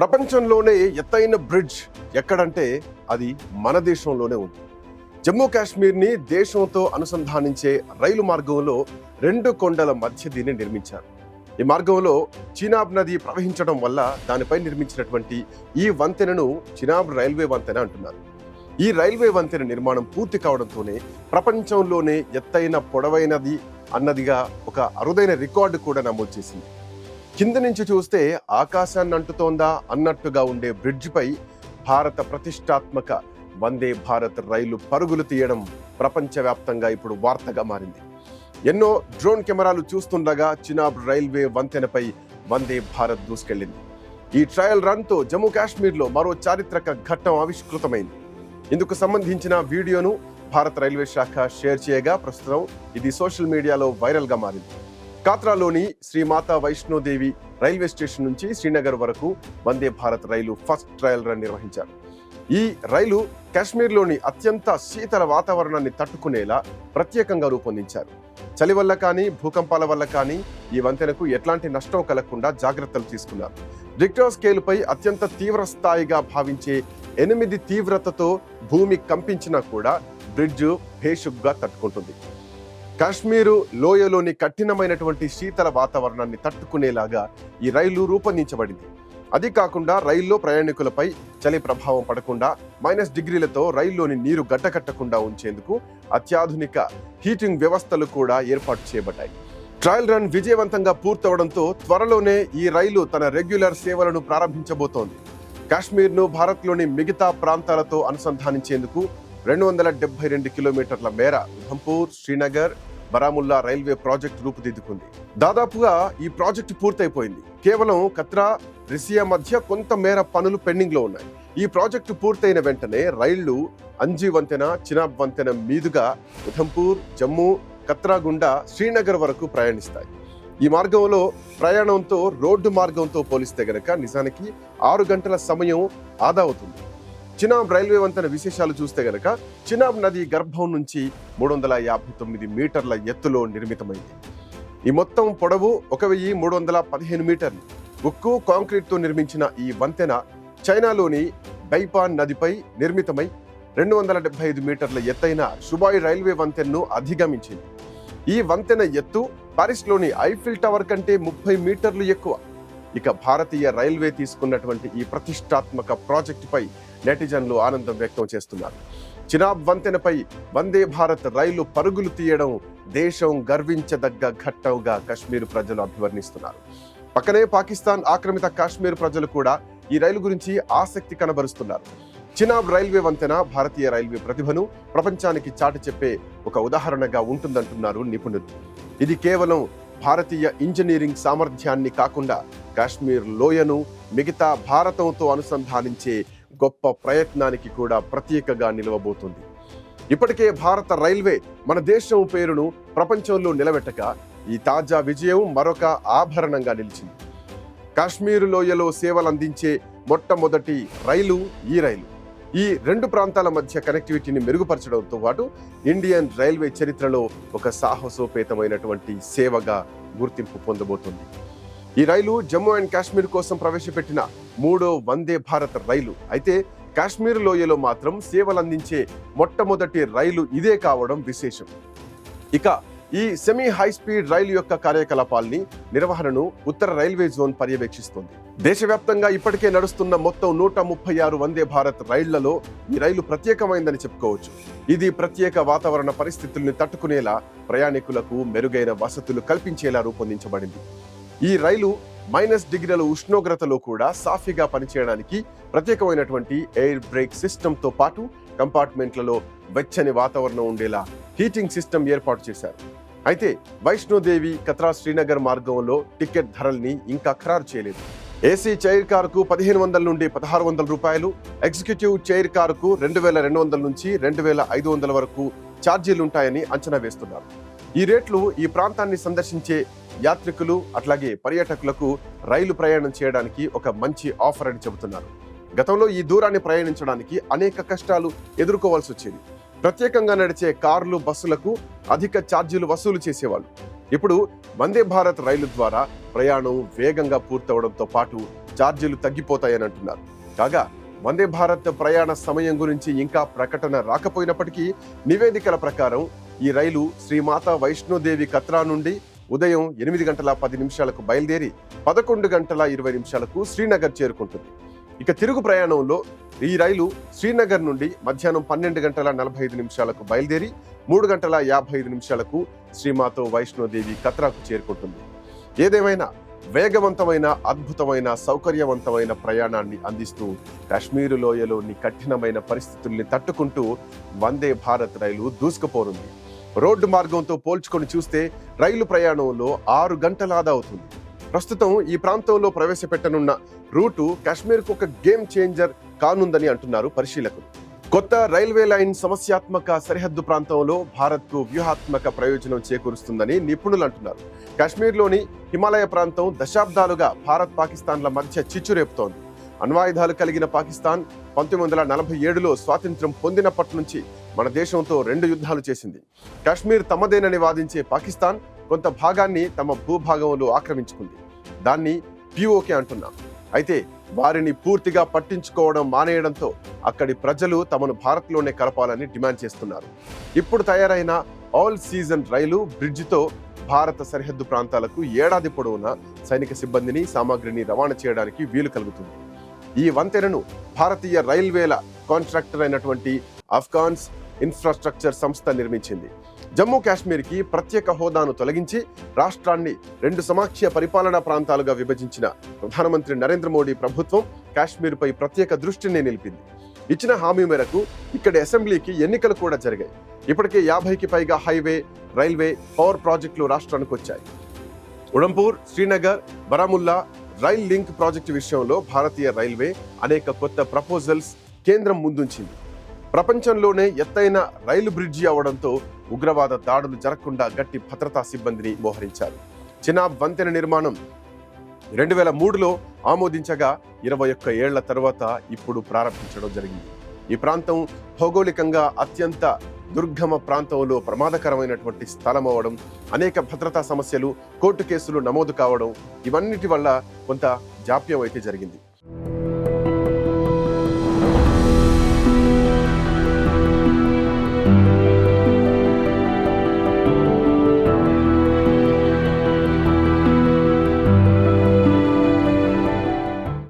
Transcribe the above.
ప్రపంచంలోనే ఎత్తైన బ్రిడ్జ్ ఎక్కడంటే అది మన దేశంలోనే ఉంది. జమ్మూ కాశ్మీర్ని దేశంతో అనుసంధానించే రైలు మార్గంలో రెండు కొండల మధ్య దీన్ని నిర్మించారు. ఈ మార్గంలో చినాబ్ నది ప్రవహించడం వల్ల దానిపై నిర్మించినటువంటి ఈ వంతెనను చినాబ్ రైల్వే వంతెన అంటున్నారు. ఈ రైల్వే వంతెన నిర్మాణం పూర్తి కావడంతోనే ప్రపంచంలోనే ఎత్తైన పొడవైనది అన్నదిగా ఒక అరుదైన రికార్డు కూడా నమోదు చేసింది. కింద నుంచి చూస్తే ఆకాశాన్ని అంటుతోందా అన్నట్టుగా ఉండే బ్రిడ్జిపై భారత ప్రతిష్టాత్మక వందే భారత్ రైలు పరుగులు తీయడం ప్రపంచవ్యాప్తంగా ఇప్పుడు వార్తగా మారింది. ఎన్నో డ్రోన్ కెమెరాలు చూస్తుండగా చినాబ్ రైల్వే వంతెనపై వందే భారత్ దూసుకెళ్ళింది ఈ ట్రయల్ రన్తో జమ్మూ కాశ్మీర్లో మరో చారిత్రక ఘట్టం ఆవిష్కృతమైంది. ఇందుకు సంబంధించిన వీడియోను భారత రైల్వే శాఖ షేర్ చేయగా ప్రస్తుతం ఇది సోషల్ మీడియాలో వైరల్గా మారింది. కాత్రాలోని శ్రీ మాతా వైష్ణోదేవి రైల్వే స్టేషన్ నుంచి శ్రీనగర్ వరకు Vande Bharat rail first trial run నిర్వహించారు. ఈ రైలు కాశ్మీర్లోని అత్యంత శీతల వాతావరణాన్ని తట్టుకునేలా ప్రత్యేకంగా రూపొందించారు. చలి వల్ల కానీ భూకంపాల వల్ల కానీ ఈ వంతెనకు ఎట్లాంటి నష్టం కలగకుండా జాగ్రత్తలు తీసుకున్నారు. రిక్టర్ స్కేలుపై అత్యంత తీవ్ర స్థాయిగా భావించే ఎనిమిది తీవ్రతతో భూమి కంపించినా కూడా బ్రిడ్జ్ భేషుగ్గా తట్టుకుంటుంది. కాశ్మీరు లోయలోని కఠినమైనటువంటి శీతల వాతావరణాన్ని తట్టుకునేలాగా ఈ రైలు రూపొందించబడింది. అది కాకుండా రైల్లో ప్రయాణికులపై చలి ప్రభావం పడకుండా మైనస్ డిగ్రీలతో రైల్లోని నీరు గడ్డకట్టకుండా ఉంచేందుకు అత్యాధునిక హీటింగ్ వ్యవస్థలు కూడా ఏర్పాటు చేయబడ్డాయి. ట్రయల్ రన్ విజయవంతంగా పూర్తవడంతో త్వరలోనే ఈ రైలు తన రెగ్యులర్ సేవలను ప్రారంభించబోతోంది. కాశ్మీర్ను భారత్లోని మిగతా ప్రాంతాలతో అనుసంధానించేందుకు రెండు వందల డెబ్బై రెండు కిలోమీటర్ల మేర ఉధంపూర్ శ్రీనగర్ బరాముల్లా రైల్వే ప్రాజెక్టు రూపుదిద్దుకుంది. దాదాపుగా ఈ ప్రాజెక్టు పూర్తయిపోయింది. కేవలం కత్రా రిసియా మధ్య కొంత మేర పనులు పెండింగ్లో ఉన్నాయి. ఈ ప్రాజెక్టు పూర్తయిన వెంటనే రైళ్ళు అంజీ వంతెన చినాబ్ వంతెన మీదుగా ఉధంపూర్ జమ్మూ కత్రా గుండా శ్రీనగర్ వరకు ప్రయాణిస్తాయి. ఈ మార్గంలో ప్రయాణంతో రోడ్డు మార్గంతో పోలిస్తే గనక నిజానికి ఆరు గంటల సమయం ఆదా అవుతుంది. చినాబ్ రైల్వే వంతెన విశేషాలు చూస్తే గనక చినాబ్ నది గర్భం నుంచి మూడు వందల యాభై తొమ్మిది మీటర్ల ఎత్తులో నిర్మితమైంది. ఈ మొత్తం పొడవు ఒక వెయ్యి మూడు వందల పదిహేను మీటర్లు. ఉక్కు కాంక్రీట్తో నిర్మించిన ఈ వంతెన చైనాలోని బైపాన్ నదిపై నిర్మితమై రెండు వందల డెబ్బై ఐదు మీటర్ల ఎత్తైన షుబాయ్ రైల్వే వంతెనను అధిగమించింది. ఈ వంతెన ఎత్తు పారిస్లోని ఐఫిల్ టవర్ కంటే ముప్పై మీటర్లు ఎక్కువ. ఇక భారతీయ రైల్వే తీసుకున్నటువంటి ఈ ప్రతిష్టాత్మక ప్రాజెక్టుపై నెటిజన్లు ఆనందం వ్యక్తం చేస్తున్నారు. చినాబ్ వంతెనపై వందే భారత్ రైలు పరుగులు తీయడం దేశం గర్వించదగ్గ ఘట్టంగా కశ్మీర్ ప్రజలు అభివర్ణిస్తున్నారు. పక్కనే పాకిస్తాన్ ఆక్రమిత కాశ్మీర్ ప్రజలు కూడా ఈ రైలు గురించి ఆసక్తి కనబరుస్తున్నారు. చినాబ్ రైల్వే వంతెన భారతీయ రైల్వే ప్రతిభను ప్రపంచానికి చాటి చెప్పే ఒక ఉదాహరణగా ఉంటుందంటున్నారు నిపుణులు. ఇది కేవలం భారతీయ ఇంజనీరింగ్ సామర్థ్యాన్ని కాకుండా కాశ్మీర్ లోయను మిగతా భారతంతో అనుసంధానించే గొప్ప ప్రయత్నానికి కూడా ప్రత్యేకగా నిలవబోతుంది. ఇప్పటికే భారత రైల్వే మన దేశం పేరును ప్రపంచంలో నిలబెట్టక ఈ తాజా విజయం మరొక ఆభరణంగా నిలిచింది. కాశ్మీర్ లోయలో సేవలందించే మొట్టమొదటి రైలు ఈ రైలు. ఈ రెండు ప్రాంతాల మధ్య కనెక్టివిటీని మెరుగుపరచడంతో పాటు ఇండియన్ రైల్వే చరిత్రలో ఒక సాహసోపేతమైనటువంటి సేవగా గుర్తింపు పొందబోతుంది. ఈ రైలు జమ్మూ అండ్ కాశ్మీర్ కోసం ప్రవేశపెట్టిన మూడో వందే భారత్ రైలు. అయితే కాశ్మీర్ లోయలో మాత్రం సేవలు అందించే మొట్టమొదటి రైలు ఇదే కావడం విశేషం. ఇక ఈ సెమీ హై స్పీడ్ రైలు యొక్క కార్యకలాపాల్ని నిర్వహణను ఉత్తర రైల్వే జోన్ పర్యవేక్షిస్తుంది. దేశవ్యాప్తంగా ఇప్పటికే నడుస్తున్న మొత్తం నూట ముప్పై ఆరు వందే భారత్ రైళ్ళలో ఈ రైలు ప్రత్యేకమైందని చెప్పుకోవచ్చు. ఇది ప్రత్యేక వాతావరణ పరిస్థితుల్ని తట్టుకునేలా ప్రయాణికులకు మెరుగైన వసతులు కల్పించేలా రూపొందించబడింది. ఈ రైలు మైనస్ డిగ్రీల ఉష్ణోగ్రతలో కూడా సాఫీగా పనిచేయడానికి ప్రత్యేకమైనటువంటి ఎయిర్ బ్రేక్ సిస్టంతో పాటు కంపార్ట్మెంట్లలో వెచ్చని వాతావరణం ఉండేలా హీటింగ్ సిస్టమ్ ఏర్పాటు చేశారు. అయితే వైష్ణోదేవి కత్రా శ్రీనగర్ మార్గంలో టికెట్ ధరల్ని ఇంకా ఖరారు చేయలేదు. ఏసీ చైర్ కారుకు పదిహేను వందల నుండి పదహారు వందల రూపాయలు ఎగ్జిక్యూటివ్ చైర్ కారుకు రెండు వేల రెండు వందల నుంచి రెండు వేల ఐదు వందల వరకు ఛార్జీలు ఉంటాయని అంచనా వేస్తున్నారు. ఈ రేట్లు ఈ ప్రాంతాన్ని సందర్శించే యాత్రికులు అట్లాగే పర్యాటకులకు రైలు ప్రయాణం చేయడానికి ఒక మంచి ఆఫర్ అని చెబుతున్నారు. గతంలో ఈ దూరాన్ని ప్రయాణించడానికి అనేక కష్టాలు ఎదుర్కోవాల్సి వచ్చేది. ప్రత్యేకంగా నడిచే కార్లు బస్సులకు అధిక ఛార్జీలు వసూలు చేసేవాళ్ళు. ఇప్పుడు వందే భారత్ రైలు ద్వారా ప్రయాణం వేగంగా పూర్తవడంతో పాటు ఛార్జీలు తగ్గిపోతాయని అంటున్నారు. కాగా వందే భారత్ ప్రయాణ సమయం గురించి ఇంకా ప్రకటన రాకపోయినప్పటికీ నివేదికల ప్రకారం ఈ రైలు శ్రీమాత వైష్ణోదేవి కత్రా నుండి ఉదయం ఎనిమిది గంటల పది నిమిషాలకు బయలుదేరి పదకొండు గంటల ఇరవై నిమిషాలకు శ్రీనగర్ చేరుకుంటుంది. ఇక తిరుగు ప్రయాణంలో ఈ రైలు శ్రీనగర్ నుండి మధ్యాహ్నం పన్నెండు గంటల నలభై ఐదు నిమిషాలకు బయలుదేరి మూడు గంటల యాభై ఐదు నిమిషాలకు శ్రీమాతో వైష్ణోదేవి కత్రాకు చేరుకుంటుంది. ఏదేమైనా వేగవంతమైన అద్భుతమైన సౌకర్యవంతమైన ప్రయాణాన్ని అందిస్తూ కాశ్మీరు లోయలోని కఠినమైన పరిస్థితుల్ని తట్టుకుంటూ వందే భారత్ రైలు దూసుకుపోనుంది. రోడ్డు మార్గంతో పోల్చుకొని చూస్తే రైలు ప్రయాణంలో ఆరు గంటల ఆదా అవుతుంది. ప్రస్తుతం ఈ ప్రాంతంలో ప్రవేశపెట్టనున్న రూటు కాశ్మీర్కు ఒక గేమ్ చేంజర్ కానుందని అంటున్నారు పరిశీలకులు. కొత్త రైల్వే లైన్ సమస్యాత్మక సరిహద్దు ప్రాంతంలో భారత్కు వ్యూహాత్మక ప్రయోజనం చేకూరుస్తుందని నిపుణులు అంటున్నారు. కాశ్మీర్లోని హిమాలయ ప్రాంతం దశాబ్దాలుగా భారత్ పాకిస్తాన్ల మధ్య చిచ్చురేపుతోంది. అణ్వాయుధాలు కలిగిన పాకిస్తాన్ పంతొమ్మిది వందల నలభై ఏడులో స్వాతంత్ర్యం పొందినప్పటి నుంచి మన దేశంతో రెండు యుద్ధాలు చేసింది. కాశ్మీర్ తమదేనని వాదించే పాకిస్తాన్ కొంత భాగాన్ని తమ భూభాగంలో ఆక్రమించుకుంది. దాన్ని పిఓకే అంటున్నాం. అయితే వారిని పూర్తిగా పట్టించుకోవడం మానేయడంతో అక్కడి ప్రజలు తమను భారత్లోనే కలపాలని డిమాండ్ చేస్తున్నారు. ఇప్పుడు తయారైన ఆల్ సీజన్ రైలు బ్రిడ్జితో భారత సరిహద్దు ప్రాంతాలకు ఏడాది పొడవునా సైనిక సిబ్బందిని సామాగ్రిని రవాణా చేయడానికి వీలు కలుగుతుంది. ఈ వంతెనను భారతీయ రైల్వేల కాంట్రాక్టర్ అయినటువంటి అఫ్ఘాన్స్ ఇన్ఫ్రాస్ట్రక్చర్ సంస్థ నిర్మించింది. జమ్మూ కాశ్మీర్కి ప్రత్యేక హోదాను తొలగించి రాష్ట్రాన్ని రెండు సమాఖ్య పరిపాలనా ప్రాంతాలుగా విభజించిన ప్రధానమంత్రి నరేంద్ర మోడీ ప్రభుత్వం కాశ్మీర్పై ప్రత్యేక దృష్టిని నిలిపింది. ఇచ్చిన హామీ మేరకు ఇక్కడ అసెంబ్లీకి ఎన్నికలు కూడా జరిగాయి. ఇప్పటికే యాభైకి పైగా హైవే రైల్వే పవర్ ప్రాజెక్టులు రాష్ట్రానికి వచ్చాయి Udhampur Srinagar Baramulla rail link project విషయంలో భారతీయ రైల్వే అనేక కొత్త ప్రపోజల్స్ కేంద్రం ముందుంచింది. ప్రపంచంలోనే ఎత్తైన రైలు బ్రిడ్జి అవడంతో ఉగ్రవాద దాడులు జరగకుండా గట్టి భద్రతా సిబ్బందిని మోహరించారు. చినాబ్ వంతెన నిర్మాణం రెండు వేల మూడులో ఆమోదించగా ఇరవై ఒక్క ఏళ్ళ తర్వాత ఇప్పుడు ప్రారంభించడం జరిగింది. ఈ ప్రాంతం భౌగోళికంగా అత్యంత దుర్గమ ప్రాంతంలో ప్రమాదకరమైనటువంటి స్థలం అవ్వడం అనేక భద్రతా సమస్యలు కోర్టు కేసులు నమోదు కావడం ఇవన్నిటి వల్ల కొంత జాప్యం అయితే జరిగింది.